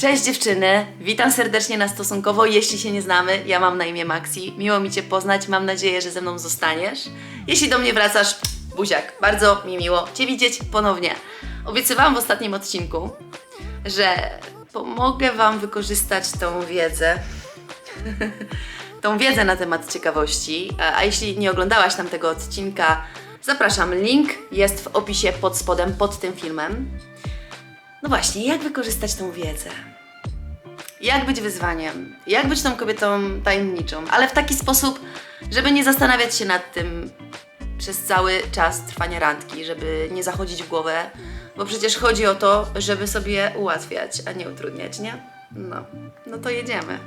Cześć dziewczyny, witam serdecznie na stosunkowo, jeśli się nie znamy, ja mam na imię Maxi, miło mi Cię poznać, mam nadzieję, że ze mną zostaniesz. Jeśli do mnie wracasz, buziak, bardzo mi miło Cię widzieć ponownie. Obiecywałam w ostatnim odcinku, że pomogę Wam wykorzystać tą wiedzę, tą wiedzę na temat ciekawości, a, jeśli nie oglądałaś tamtego odcinka, zapraszam, link jest w opisie pod spodem, pod tym filmem. No właśnie, jak wykorzystać tą wiedzę? Jak być wyzwaniem? Jak być tą kobietą tajemniczą? Ale w taki sposób, żeby nie zastanawiać się nad tym przez cały czas trwania randki, żeby nie zachodzić w głowę, bo przecież chodzi o to, żeby sobie ułatwiać, a nie utrudniać, nie? No, no to jedziemy.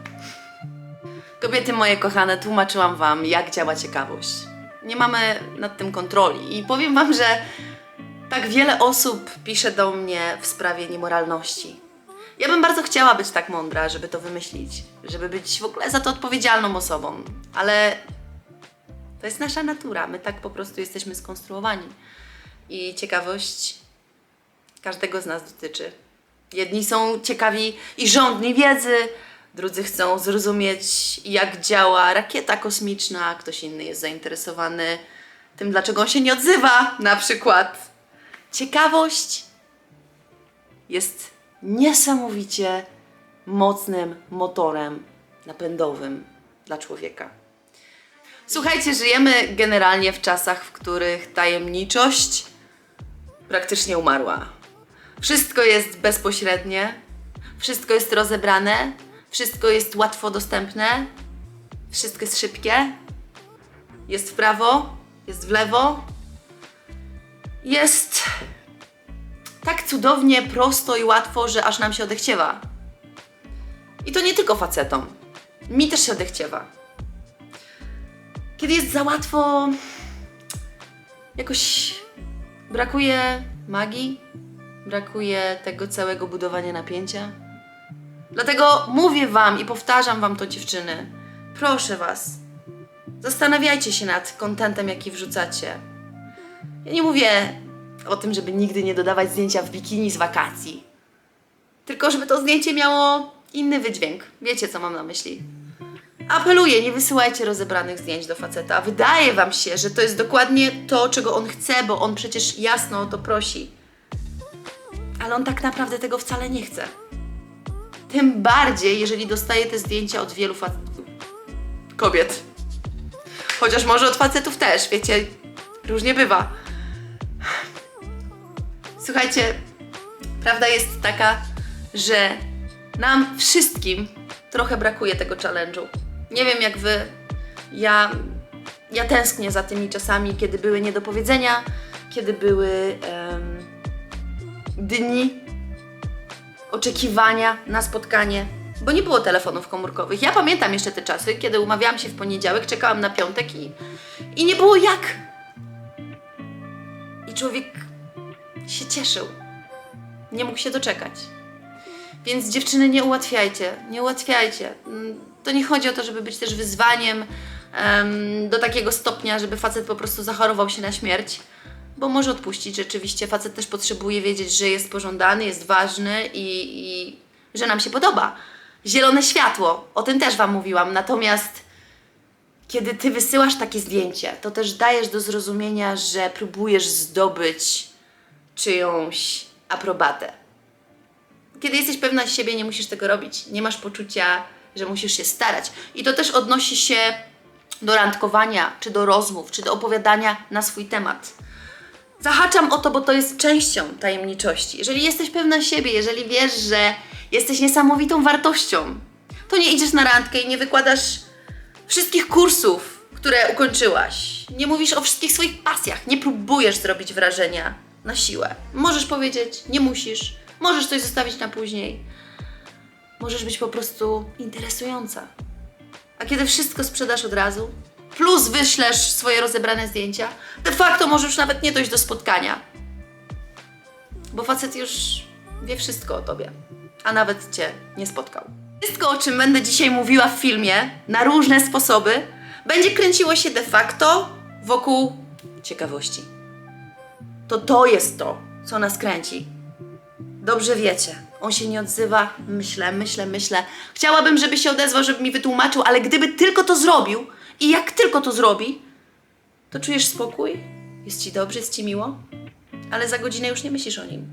Kobiety moje kochane, tłumaczyłam Wam, jak działa ciekawość. Nie mamy nad tym kontroli i powiem Wam, że tak wiele osób pisze do mnie w sprawie niemoralności. Ja bym bardzo chciała być tak mądra, żeby to wymyślić, żeby być w ogóle za to odpowiedzialną osobą, ale to jest nasza natura. My tak po prostu jesteśmy skonstruowani. I ciekawość każdego z nas dotyczy. Jedni są ciekawi i żądni wiedzy, drudzy chcą zrozumieć, jak działa rakieta kosmiczna, ktoś inny jest zainteresowany tym, dlaczego on się nie odzywa, na przykład. Ciekawość jest niesamowicie mocnym motorem napędowym dla człowieka. Słuchajcie, żyjemy generalnie w czasach, w których tajemniczość praktycznie umarła. Wszystko jest bezpośrednie, wszystko jest rozebrane, wszystko jest łatwo dostępne, wszystko jest szybkie, jest w prawo, jest w lewo, jest tak cudownie prosto i łatwo, że aż nam się odechciewa. I to nie tylko facetom. Mi też się odechciewa. Kiedy jest za łatwo, jakoś brakuje magii, brakuje tego całego budowania napięcia. Dlatego mówię Wam i powtarzam Wam to, dziewczyny. Proszę Was, zastanawiajcie się nad kontentem, jaki wrzucacie. Ja nie mówię o tym, żeby nigdy nie dodawać zdjęcia w bikini z wakacji. Tylko, żeby to zdjęcie miało inny wydźwięk. Wiecie, co mam na myśli. Apeluję, nie wysyłajcie rozebranych zdjęć do faceta. Wydaje wam się, że to jest dokładnie to, czego on chce, bo on przecież jasno o to prosi. Ale on tak naprawdę tego wcale nie chce. Tym bardziej, jeżeli dostaje te zdjęcia od wielu fa- kobiet. Chociaż może od facetów też, wiecie, różnie bywa. Słuchajcie, prawda jest taka, że nam wszystkim trochę brakuje tego challenge'u. Nie wiem jak wy, ja, ja tęsknię za tymi czasami, kiedy były niedopowiedzenia, kiedy były em, dni oczekiwania na spotkanie, bo nie było telefonów komórkowych. Ja pamiętam jeszcze te czasy, kiedy umawiałam się w poniedziałek, czekałam na piątek i, i nie było jak. I człowiek się cieszył. Nie mógł się doczekać. Więc dziewczyny, nie ułatwiajcie, nie ułatwiajcie. Mm, To nie chodzi o to, żeby być też wyzwaniem em, do takiego stopnia, żeby facet po prostu zachorował się na śmierć, bo może odpuścić rzeczywiście. Facet też potrzebuje wiedzieć, że jest pożądany, jest ważny i, i że nam się podoba. Zielone światło, o tym też Wam mówiłam. Natomiast kiedy Ty wysyłasz takie zdjęcie, to też dajesz do zrozumienia, że próbujesz zdobyć czyjąś aprobatę. Kiedy jesteś pewna siebie, nie musisz tego robić. Nie masz poczucia, że musisz się starać. I to też odnosi się do randkowania, czy do rozmów, czy do opowiadania na swój temat. Zahaczam o to, bo to jest częścią tajemniczości. Jeżeli jesteś pewna siebie, jeżeli wiesz, że jesteś niesamowitą wartością, to nie idziesz na randkę i nie wykładasz wszystkich kursów, które ukończyłaś. Nie mówisz o wszystkich swoich pasjach. Nie próbujesz zrobić wrażenia na siłę. Możesz powiedzieć, nie musisz. Możesz coś zostawić na później. Możesz być po prostu interesująca. A kiedy wszystko sprzedasz od razu, plus wyślesz swoje rozebrane zdjęcia, de facto może już nawet nie dojść do spotkania. Bo facet już wie wszystko o tobie, a nawet cię nie spotkał. Wszystko, o czym będę dzisiaj mówiła w filmie, na różne sposoby, będzie kręciło się de facto wokół ciekawości. To to jest to, co nas kręci. Dobrze wiecie, On się nie odzywa. Myślę, myślę, myślę. Chciałabym, żeby się odezwał, żeby mi wytłumaczył, ale gdyby tylko to zrobił i jak tylko to zrobi, to czujesz spokój, jest ci dobrze, jest ci miło, ale za godzinę już nie myślisz o nim.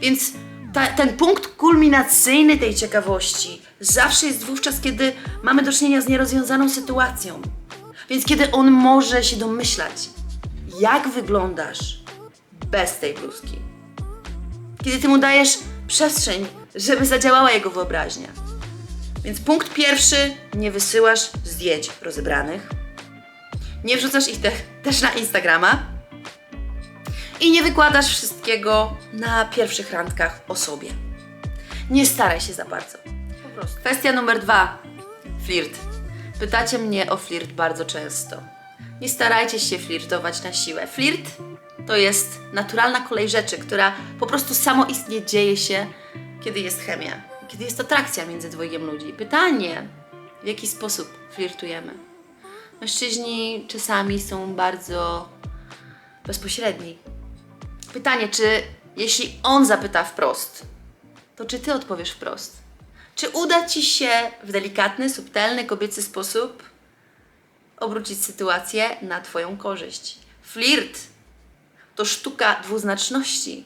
Więc ta, ten punkt kulminacyjny tej ciekawości zawsze jest wówczas, kiedy mamy do czynienia z nierozwiązaną sytuacją. Więc kiedy on może się domyślać, jak wyglądasz bez tej bluzki. Kiedy ty mu dajesz przestrzeń, żeby zadziałała jego wyobraźnia. Więc punkt pierwszy, nie wysyłasz zdjęć rozebranych. Nie wrzucasz ich te, też na Instagrama. I nie wykładasz wszystkiego na pierwszych randkach o sobie. Nie staraj się za bardzo. Po prostu. Kwestia numer dwa. Flirt. Pytacie mnie o flirt bardzo często. Nie starajcie się flirtować na siłę. Flirt to jest naturalna kolej rzeczy, która po prostu samoistnie dzieje się, kiedy jest chemia, kiedy jest atrakcja między dwojgiem ludzi. Pytanie, w jaki sposób flirtujemy? Mężczyźni czasami są bardzo bezpośredni. Pytanie, czy jeśli on zapyta wprost, to czy ty odpowiesz wprost? Czy uda ci się w delikatny, subtelny, kobiecy sposób obrócić sytuację na twoją korzyść? Flirt to sztuka dwuznaczności.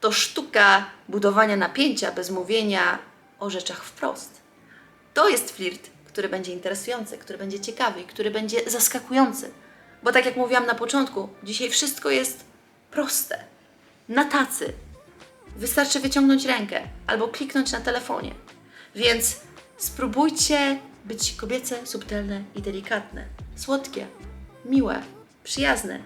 To sztuka budowania napięcia bez mówienia o rzeczach wprost. To jest flirt, który będzie interesujący, który będzie ciekawy który będzie zaskakujący. Bo tak jak mówiłam na początku, dzisiaj wszystko jest proste. Na tacy. Wystarczy wyciągnąć rękę albo kliknąć na telefonie. Więc spróbujcie być kobiece, subtelne i delikatne. Słodkie, miłe, przyjazne,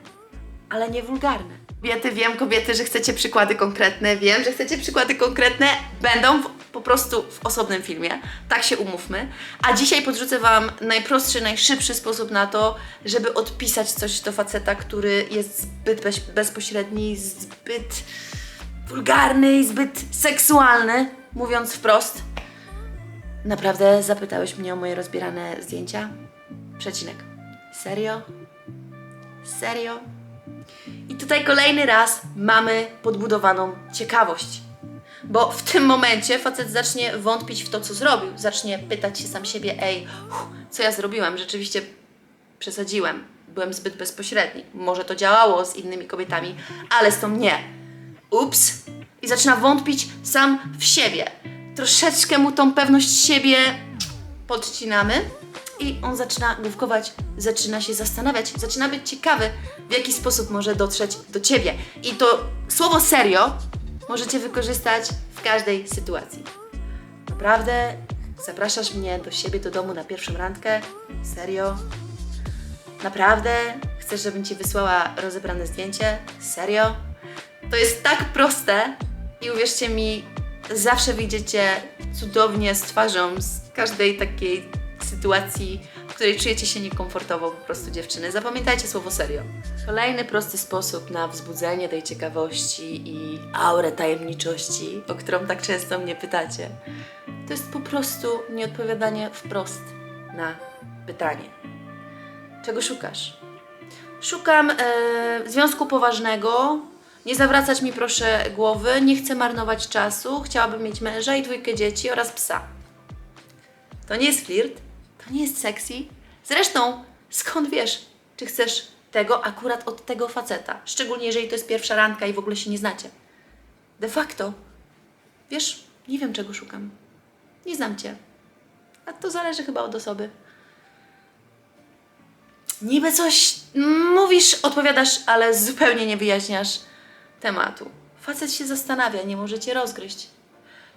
ale nie wulgarne. Kobiety, wiem kobiety, że chcecie przykłady konkretne, wiem, że chcecie przykłady konkretne, będą w, po prostu w osobnym filmie, tak się umówmy. A dzisiaj podrzucę Wam najprostszy, najszybszy sposób na to, żeby odpisać coś do faceta, który jest zbyt bez, bezpośredni, zbyt wulgarny i zbyt seksualny, mówiąc wprost. Naprawdę zapytałeś mnie o moje rozbierane zdjęcia? Przecinek. Serio? Serio? I tutaj kolejny raz mamy podbudowaną ciekawość. Bo w tym momencie facet zacznie wątpić w to, co zrobił. Zacznie pytać się sam siebie, ej, co ja zrobiłem? Rzeczywiście przesadziłem. Byłem zbyt bezpośredni. Może to działało z innymi kobietami, ale z tą nie. Ups. I zaczyna wątpić sam w siebie. Troszeczkę mu tą pewność siebie podcinamy i on zaczyna główkować, zaczyna się zastanawiać, zaczyna być ciekawy, w jaki sposób może dotrzeć do ciebie. I to słowo serio możecie wykorzystać w każdej sytuacji. Naprawdę zapraszasz mnie do siebie, do domu na pierwszą randkę? Serio? Naprawdę chcesz, żebym ci wysłała rozebrane zdjęcie? Serio? To jest tak proste i uwierzcie mi, zawsze wyjdziecie cudownie z twarzą z każdej takiej sytuacji, w której czujecie się niekomfortowo po prostu dziewczyny. Zapamiętajcie słowo serio. Kolejny prosty sposób na wzbudzenie tej ciekawości i aurę tajemniczości, o którą tak często mnie pytacie, to jest po prostu nieodpowiadanie wprost na pytanie. Czego szukasz? Szukam e, związku poważnego. Nie zawracać mi proszę głowy, nie chcę marnować czasu. Chciałabym mieć męża i dwójkę dzieci oraz psa. To nie jest flirt, to nie jest sexy. Zresztą, skąd wiesz, czy chcesz tego akurat od tego faceta? Szczególnie jeżeli to jest pierwsza randka i w ogóle się nie znacie. De facto, wiesz, nie wiem czego szukam. Nie znam cię. A to zależy chyba od osoby. Niby coś mówisz, odpowiadasz, ale zupełnie nie wyjaśniasz tematu. Facet się zastanawia, nie możecie rozgryźć.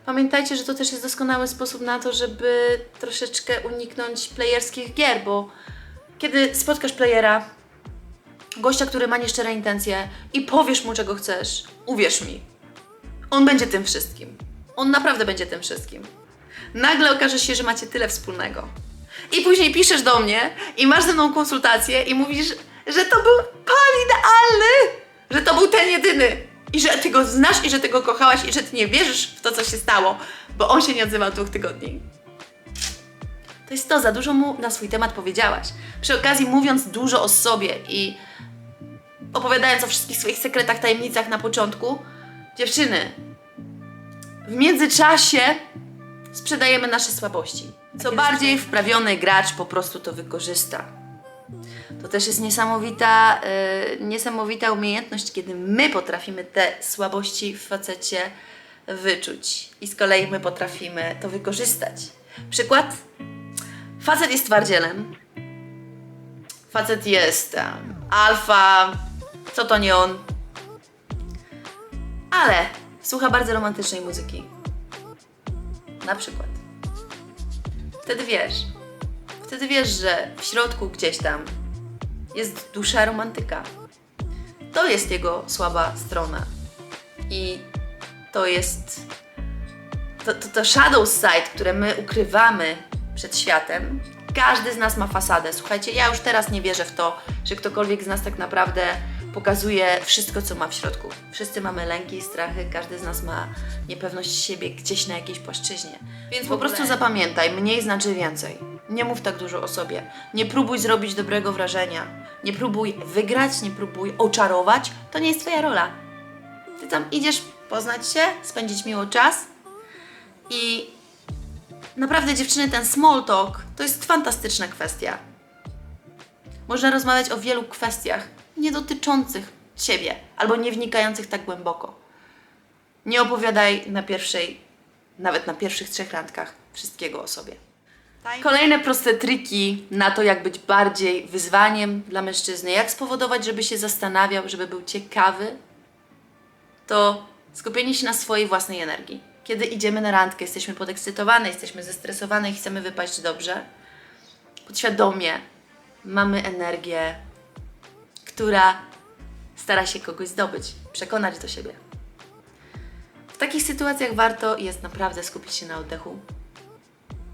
Pamiętajcie, że to też jest doskonały sposób na to, żeby troszeczkę uniknąć playerskich gier, bo kiedy spotkasz playera, gościa, który ma nieszczere intencje i powiesz mu, czego chcesz, uwierz mi, on będzie tym wszystkim. On naprawdę będzie tym wszystkim. Nagle okaże się, że macie tyle wspólnego. I później piszesz do mnie i masz ze mną konsultację i mówisz, że to był pan idealny, że to był ten jedyny. I że ty go znasz i że ty go kochałaś i że ty nie wierzysz w to, co się stało, bo on się nie odzywa od dwóch tygodni. To jest to, za dużo mu na swój temat powiedziałaś. Przy okazji mówiąc dużo o sobie i opowiadając o wszystkich swoich sekretach, tajemnicach na początku, dziewczyny, w międzyczasie sprzedajemy nasze słabości. Co bardziej wprawiony gracz po prostu to wykorzysta. To też jest niesamowita, yy, niesamowita umiejętność, kiedy my potrafimy te słabości w facecie wyczuć i z kolei my potrafimy to wykorzystać. Przykład. Facet jest twardzielem. Facet jest um, alfa, co to nie on. Ale słucha bardzo romantycznej muzyki. Na przykład. Wtedy wiesz. Wtedy wiesz, że w środku gdzieś tam jest dusza romantyka. To jest jego słaba strona. I to jest to, to, to shadow side, które my ukrywamy przed światem. Każdy z nas ma fasadę. Słuchajcie, ja już teraz nie wierzę w to, że ktokolwiek z nas tak naprawdę pokazuje wszystko, co ma w środku. Wszyscy mamy lęki, strachy, każdy z nas ma niepewność siebie gdzieś na jakiejś płaszczyźnie. Więc po prostu zapamiętaj, mniej znaczy więcej. Nie mów tak dużo o sobie. Nie próbuj zrobić dobrego wrażenia. Nie próbuj wygrać, nie próbuj oczarować. To nie jest Twoja rola. Ty tam idziesz poznać się, spędzić miło czas i naprawdę dziewczyny, ten small talk to jest fantastyczna kwestia. Można rozmawiać o wielu kwestiach nie dotyczących Ciebie albo nie wnikających tak głęboko. Nie opowiadaj na pierwszej, nawet na pierwszych trzech randkach wszystkiego o sobie. Kolejne proste triki na to, jak być bardziej wyzwaniem dla mężczyzny, jak spowodować, żeby się zastanawiał, żeby był ciekawy, to skupienie się na swojej własnej energii. Kiedy idziemy na randkę, jesteśmy podekscytowane, jesteśmy zestresowane i chcemy wypaść dobrze, podświadomie mamy energię, która stara się kogoś zdobyć, przekonać do siebie. W takich sytuacjach warto jest naprawdę skupić się na oddechu.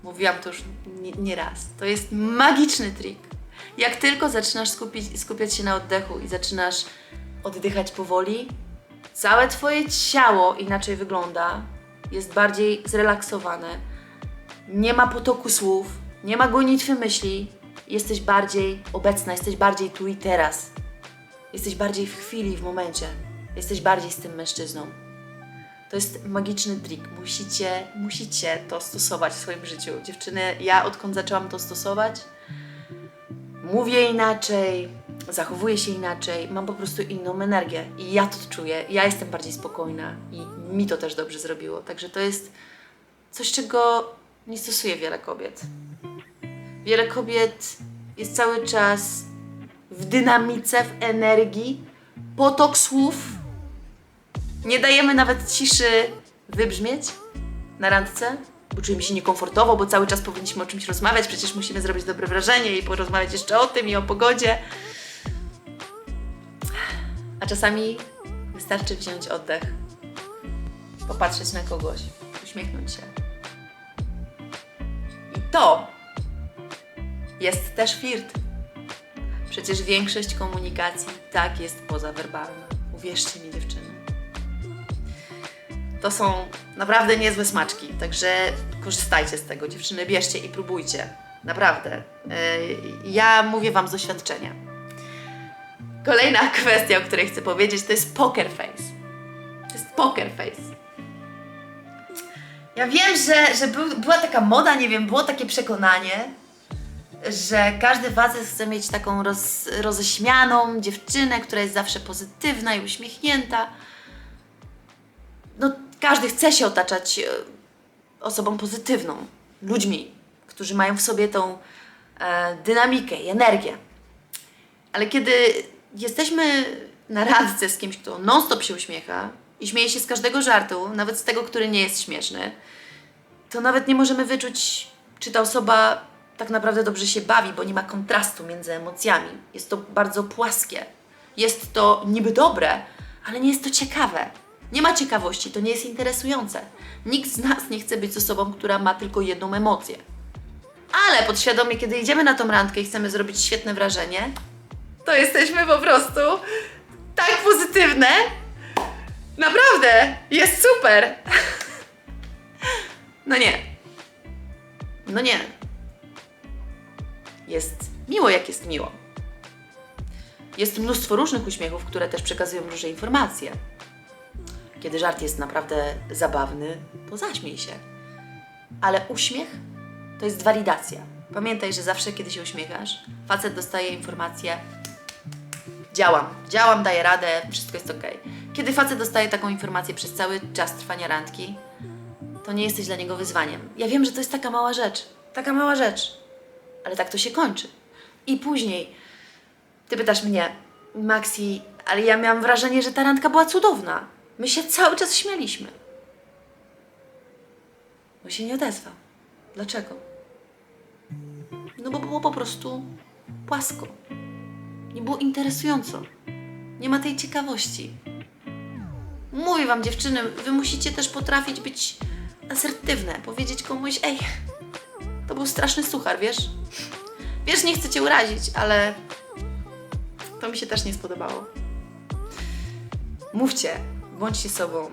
Mówiłam to już nie, nie. To jest magiczny trik. Jak tylko zaczynasz skupić, skupiać się na oddechu i zaczynasz oddychać powoli, całe Twoje ciało inaczej wygląda, jest bardziej zrelaksowane, nie ma potoku słów, nie ma gonitwy myśli, jesteś bardziej obecna, jesteś bardziej tu i teraz. Jesteś bardziej w chwili, w momencie. Jesteś bardziej z tym mężczyzną. To jest magiczny trik. Musicie, musicie to stosować w swoim życiu. Dziewczyny, ja odkąd zaczęłam to stosować, mówię inaczej, zachowuję się inaczej, mam po prostu inną energię i ja to czuję. Ja jestem bardziej spokojna i mi to też dobrze zrobiło. Także to jest coś, czego nie stosuje wiele kobiet. Wiele kobiet jest cały czas w dynamice, w energii, potok słów. Nie dajemy nawet ciszy wybrzmieć na randce, bo czujemy się niekomfortowo, bo cały czas powinniśmy o czymś rozmawiać, przecież musimy zrobić dobre wrażenie i porozmawiać jeszcze o tym i o pogodzie. A czasami wystarczy wziąć oddech, popatrzeć na kogoś, uśmiechnąć się. I to jest też flirt. Przecież większość komunikacji tak jest pozawerbalna. Uwierzcie mi, dziewczyny. To są naprawdę niezłe smaczki, także korzystajcie z tego, dziewczyny, bierzcie i próbujcie. Naprawdę. Yy, Ja mówię Wam z doświadczenia. Kolejna kwestia, o której chcę powiedzieć, to jest poker face. To jest poker face. Ja wiem, że, że był, była taka moda, nie wiem, było takie przekonanie, że każdy facet chce mieć taką roz, roześmianą dziewczynę, która jest zawsze pozytywna i uśmiechnięta. No, każdy chce się otaczać e, osobą pozytywną, ludźmi, którzy mają w sobie tą e, dynamikę i energię. Ale kiedy jesteśmy na randce z kimś, kto non-stop się uśmiecha i śmieje się z każdego żartu, nawet z tego, który nie jest śmieszny, to nawet nie możemy wyczuć, czy ta osoba tak naprawdę dobrze się bawi, bo nie ma kontrastu między emocjami. Jest to bardzo płaskie. Jest to niby dobre, ale nie jest to ciekawe. Nie ma ciekawości, to nie jest interesujące. Nikt z nas nie chce być osobą, która ma tylko jedną emocję. Ale podświadomie, kiedy idziemy na tą randkę i chcemy zrobić świetne wrażenie, to jesteśmy po prostu tak pozytywne. Naprawdę, jest super. No nie. No nie. Jest miło, jak jest miło. Jest mnóstwo różnych uśmiechów, które też przekazują różne informacje. Kiedy żart jest naprawdę zabawny, to zaśmiej się. Ale uśmiech to jest walidacja. Pamiętaj, że zawsze, kiedy się uśmiechasz, facet dostaje informację: działam, działam, daję radę, wszystko jest ok. Kiedy facet dostaje taką informację przez cały czas trwania randki, to nie jesteś dla niego wyzwaniem. Ja wiem, że to jest taka mała rzecz, taka mała rzecz, ale tak to się kończy. I później ty pytasz mnie, Maxi, ale ja miałam wrażenie, że ta randka była cudowna. My się cały czas śmialiśmy. Bo się nie odezwał. Dlaczego? No bo było po prostu płasko. Nie było interesująco. Nie ma tej ciekawości. Mówię wam, dziewczyny, wy musicie też potrafić być asertywne. Powiedzieć komuś, ej, to był straszny suchar, wiesz? Wiesz, nie chcę cię urazić, ale to mi się też nie spodobało. Mówcie, bądźcie sobą.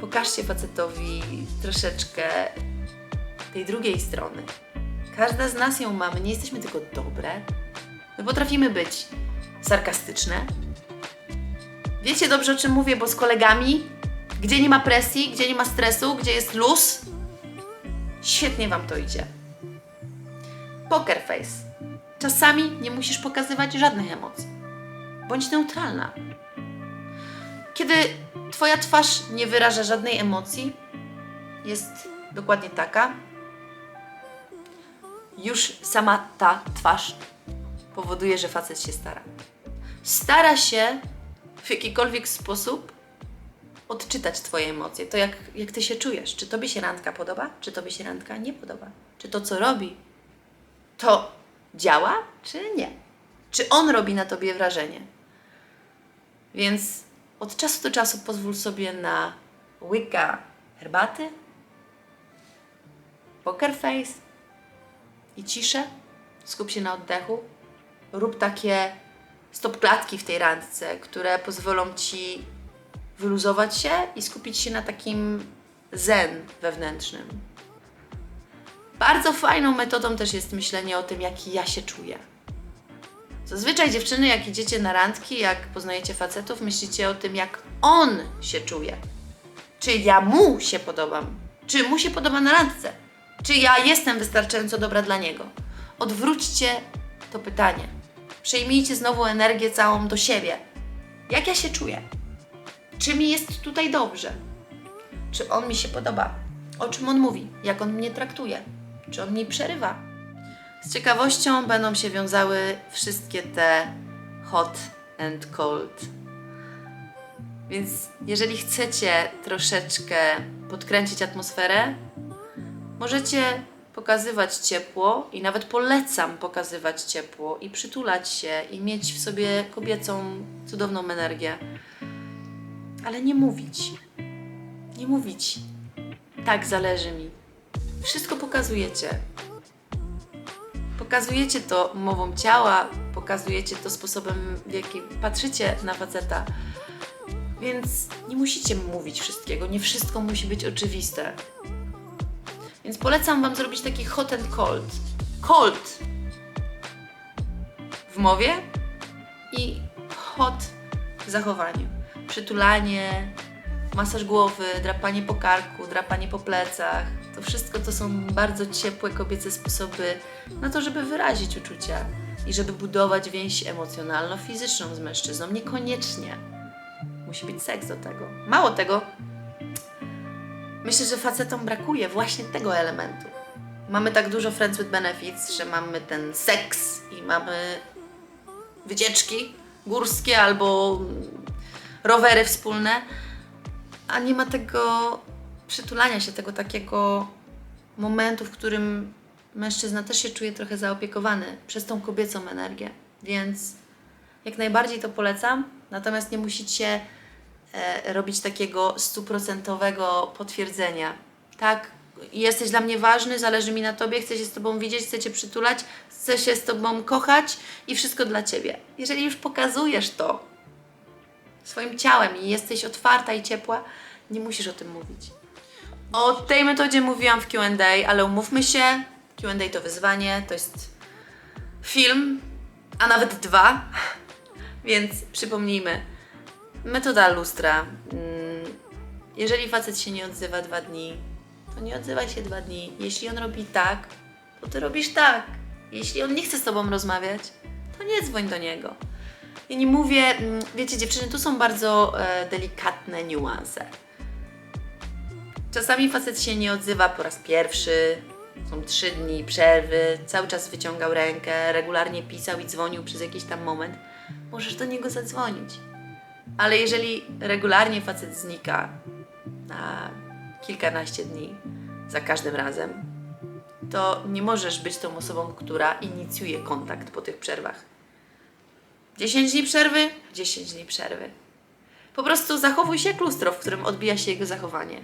Pokażcie facetowi troszeczkę tej drugiej strony. Każda z nas ją ma, my nie jesteśmy tylko dobre. My potrafimy być sarkastyczne. Wiecie dobrze o czym mówię, bo z kolegami, gdzie nie ma presji, gdzie nie ma stresu, gdzie jest luz, świetnie Wam to idzie. Poker face. Czasami nie musisz pokazywać żadnych emocji. Bądź neutralna. Kiedy Twoja twarz nie wyraża żadnej emocji, jest dokładnie taka, już sama ta twarz powoduje, że facet się stara. Stara się w jakikolwiek sposób odczytać Twoje emocje. To jak, jak Ty się czujesz. Czy Tobie się randka podoba, czy Tobie się randka nie podoba. Czy to, co robi, to działa, czy nie. Czy on robi na Tobie wrażenie. Więc od czasu do czasu pozwól sobie na łyka herbaty, poker face i ciszę. Skup się na oddechu. Rób takie stop klatki w tej randce, które pozwolą Ci wyluzować się i skupić się na takim zen wewnętrznym. Bardzo fajną metodą też jest myślenie o tym, jaki ja się czuję. Zazwyczaj dziewczyny, jak idziecie na randki, jak poznajecie facetów, myślicie o tym, jak on się czuje. Czy ja mu się podobam? Czy mu się podoba na randce? Czy ja jestem wystarczająco dobra dla niego? Odwróćcie to pytanie. Przejmijcie znowu energię całą do siebie. Jak ja się czuję? Czy mi jest tutaj dobrze? Czy on mi się podoba? O czym on mówi? Jak on mnie traktuje? Czy on mi przerywa? Z ciekawością będą się wiązały wszystkie te hot and cold. Więc jeżeli chcecie troszeczkę podkręcić atmosferę, możecie pokazywać ciepło i nawet polecam pokazywać ciepło i przytulać się i mieć w sobie kobiecą cudowną energię. Ale nie mówić. Nie mówić. Tak zależy mi. Wszystko pokazujecie. Pokazujecie to mową ciała, pokazujecie to sposobem, w jaki patrzycie na faceta. Więc nie musicie mówić wszystkiego, nie wszystko musi być oczywiste. Więc polecam Wam zrobić taki hot and cold. Cold w mowie i hot w zachowaniu. Przytulanie, masaż głowy, drapanie po karku, drapanie po plecach. To wszystko to są bardzo ciepłe kobiece sposoby na to, żeby wyrazić uczucia i żeby budować więź emocjonalno-fizyczną z mężczyzną. Niekoniecznie musi być seks do tego. Mało tego, myślę, że facetom brakuje właśnie tego elementu. Mamy tak dużo friends with benefits, że mamy ten seks i mamy wycieczki górskie albo rowery wspólne, a nie ma tego przytulania się, tego takiego momentu, w którym mężczyzna też się czuje trochę zaopiekowany przez tą kobiecą energię. Więc jak najbardziej to polecam, natomiast nie musicie e, robić takiego stuprocentowego potwierdzenia. Tak, jesteś dla mnie ważny, zależy mi na tobie, chcę się z tobą widzieć, chcę cię przytulać, chcę się z tobą kochać i wszystko dla ciebie. Jeżeli już pokazujesz to swoim ciałem i jesteś otwarta i ciepła, nie musisz o tym mówić. O tej metodzie mówiłam w QA, ale umówmy się, QA to wyzwanie, to jest film, a nawet dwa, więc przypomnijmy. Metoda lustra. Mm, Jeżeli facet się nie odzywa dwa dni, to nie odzywaj się dwa dni. Jeśli on robi tak, to ty robisz tak. Jeśli on nie chce z tobą rozmawiać, to nie dzwoń do niego. Ja nie mówię, mm, wiecie, dziewczyny, tu są bardzo e, delikatne niuanse. Czasami facet się nie odzywa po raz pierwszy, są trzy dni przerwy, cały czas wyciągał rękę, regularnie pisał i dzwonił przez jakiś tam moment. Możesz do niego zadzwonić. Ale jeżeli regularnie facet znika na kilkanaście dni za każdym razem, to nie możesz być tą osobą, która inicjuje kontakt po tych przerwach. 10 dni przerwy, 10 dni przerwy. Po prostu zachowuj się jak lustro, w którym odbija się jego zachowanie.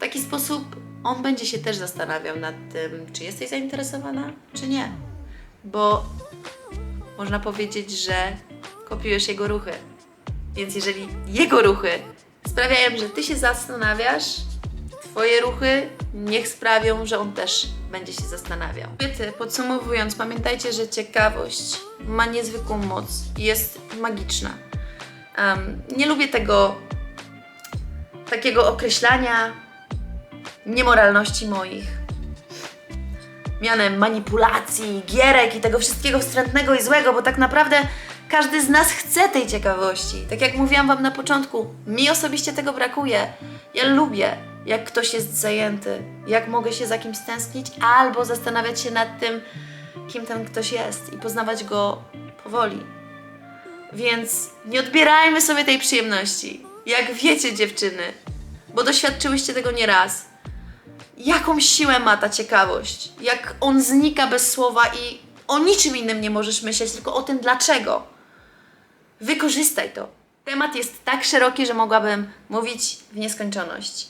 W taki sposób on będzie się też zastanawiał nad tym, czy jesteś zainteresowana, czy nie. Bo można powiedzieć, że kopiujesz jego ruchy. Więc jeżeli jego ruchy sprawiają, że ty się zastanawiasz, twoje ruchy niech sprawią, że on też będzie się zastanawiał. Kobiety, podsumowując, pamiętajcie, że ciekawość ma niezwykłą moc i jest magiczna. Em, nie lubię tego takiego określania niemoralności moich mianem manipulacji, gierek i tego wszystkiego wstrętnego i złego, bo tak naprawdę każdy z nas chce tej ciekawości. Tak jak mówiłam Wam na początku, mi osobiście tego brakuje. Ja lubię, jak ktoś jest zajęty, jak mogę się za kimś stęsknić, albo zastanawiać się nad tym, kim ten ktoś jest i poznawać go powoli. Więc nie odbierajmy sobie tej przyjemności. Jak wiecie, dziewczyny, bo doświadczyłyście tego nieraz jaką siłę ma ta ciekawość. Jak on znika bez słowa i o niczym innym nie możesz myśleć, tylko o tym dlaczego. Wykorzystaj to. Temat jest tak szeroki, że mogłabym mówić w nieskończoność.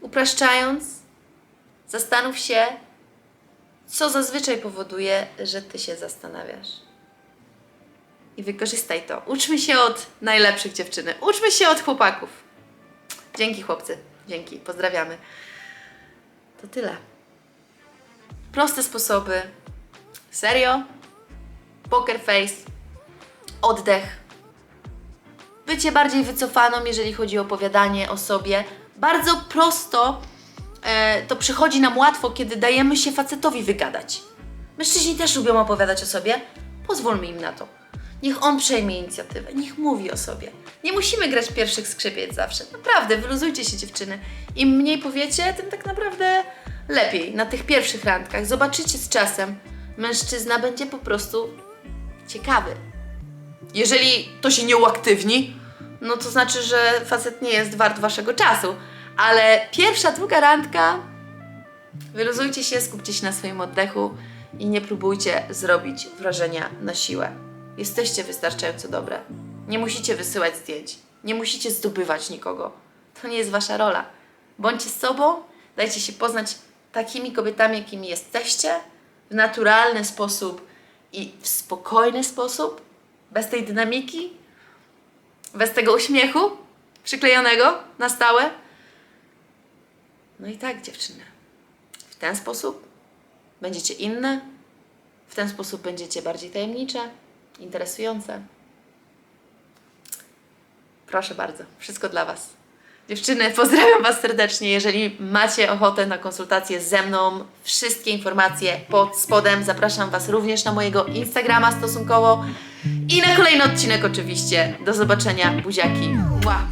Upraszczając, zastanów się, co zazwyczaj powoduje, że ty się zastanawiasz. I wykorzystaj to. Uczmy się od najlepszych dziewczyny. Uczmy się od chłopaków. Dzięki chłopcy. Dzięki. Pozdrawiamy. To tyle. Proste sposoby. Serio? Poker face. Oddech. Bycie bardziej wycofaną, jeżeli chodzi o opowiadanie o sobie. Bardzo prosto e, to przychodzi nam łatwo, kiedy dajemy się facetowi wygadać. Mężczyźni też lubią opowiadać o sobie. Pozwólmy im na to. Niech on przejmie inicjatywę, niech mówi o sobie. Nie musimy grać pierwszych skrzypiec zawsze. Naprawdę, wyluzujcie się dziewczyny. Im mniej powiecie, tym tak naprawdę lepiej na tych pierwszych randkach. Zobaczycie z czasem, mężczyzna będzie po prostu ciekawy. Jeżeli to się nie uaktywni, no to znaczy, że facet nie jest wart waszego czasu. Ale pierwsza, druga randka, wyluzujcie się, skupcie się na swoim oddechu i nie próbujcie zrobić wrażenia na siłę. Jesteście wystarczająco dobre. Nie musicie wysyłać zdjęć. Nie musicie zdobywać nikogo. To nie jest wasza rola. Bądźcie sobą, dajcie się poznać takimi kobietami, jakimi jesteście, w naturalny sposób i w spokojny sposób, bez tej dynamiki, bez tego uśmiechu przyklejonego na stałe. No i tak, dziewczyny. W ten sposób będziecie inne, w ten sposób będziecie bardziej tajemnicze, interesujące. Proszę bardzo, wszystko dla Was. Dziewczyny, pozdrawiam Was serdecznie. Jeżeli macie ochotę na konsultację ze mną, wszystkie informacje pod spodem. Zapraszam Was również na mojego Instagrama stosunkowo i na kolejny odcinek oczywiście. Do zobaczenia, buziaki. Mua.